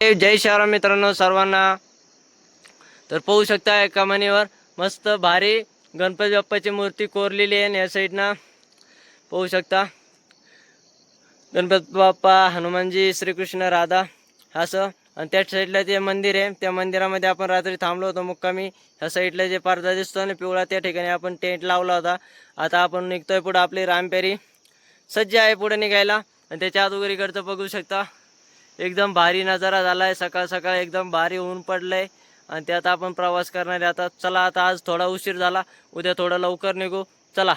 जय शहरा मित्रांनो सर्वांना. तर पाहू शकता एका कमानीवर मस्त भारी गणपती बाप्पाची मूर्ती कोरलेली आहे आणि या साईडनं पाहू शकता. गणपती बाप्पा हनुमानजी श्रीकृष्ण राधा असं. आणि त्या साईडला जे मंदिर आहे त्या मंदिरामध्ये आपण रात्री थांबलो होतो मुक्कामी. ह्या साईडला जे पारदा दिसतो ना पिवळा त्या ठिकाणी आपण टेंट लावला होता. आता आपण निघतोय पुढं आपली रामपेरी. सज्ज आहे पुढे निघायला. आणि त्याच्या अगोदर इकडचं बघू शकता. एकदम भारी नजारा झाला आहे सकाळ सकाळ एकदम भारी ऊन पडलंय. आणि त्यात आपण प्रवास करणार आता चला आता आज थोडा उशीर झाला. उद्या थोडा लवकर निघू. चला.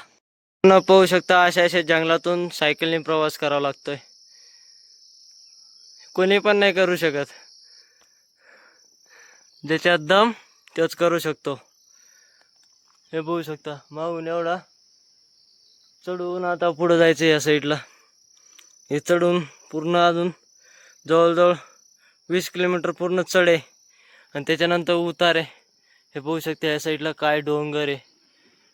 न पाहू शकता अशा अशा जंगलातून सायकलने प्रवास करावा लागतोय. कोणी पण नाही करू शकत. ज्याच्यात दम तोच करू शकतो. हे बघू शकता. मागून एवढा चढून आता पुढं जायचं या साईडला हे चढून पूर्ण अजून जवळजवळ वीस किलोमीटर पूर्ण चढ आहे. आणि त्याच्यानंतर उतार आहे. हे पाहू शकते या साईडला काय डोंगर आहे.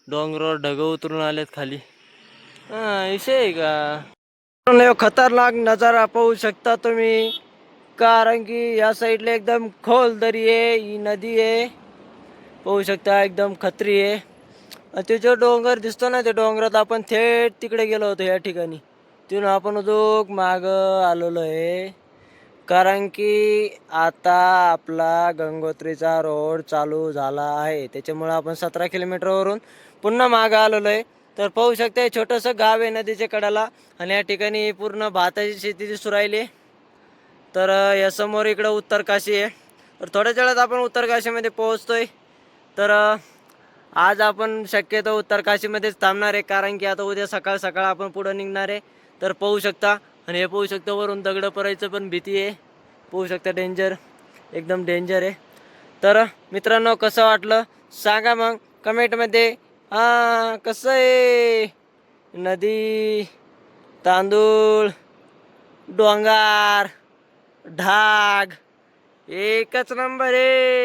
डोंगरावर ढगं उतरून आलेत खाली. हा विषय आहे का? खतरनाक नजारा पाहू शकता तुम्ही. कारण की या साईडला एकदम खोल दरी आहे. ही नदी आहे. पाहू शकता एकदम खत्री आहे. आणि ते जो डोंगर दिसतो ना त्या डोंगरात आपण थेट तिकडे गेलो होतो या ठिकाणी. तिथून आपण उजूक माग आलेलो आहे. कारण की आता आपला गंगोत्रीचा रोड चालू झाला आहे. त्याच्यामुळं आपण सतरा किलोमीटरवरून पुन्हा मागं आलेलो आहे. तर पाहू शकता हे छोटंसं गाव आहे नदीच्या कडाला आणि या ठिकाणी पूर्ण भाताची शेती दिसू राहिली. तर यासमोर या समोर इकडं उत्तरकाशी आहे. तर थोड्याच वेळात आपण उत्तरकाशीमध्ये पोहोचतोय. तर आज आपण शक्यतो उत्तरकाशीमध्येच थांबणार आहे. कारण की आता उद्या सकाळ सकाळ आपण पुढं निघणार आहे. तर पाहू शकता आणि हे पोहू शकता वरून दगडं पडायचं पण भीती आहे. पोहू शकता डेंजर एकदम डेंजर आहे. तर मित्रांनो कसं वाटलं? सांगा मग. कमेंटमध्ये हां कसं आहे? नदी तांदूळ डोंगर ढाग. एकच नंबर आहे.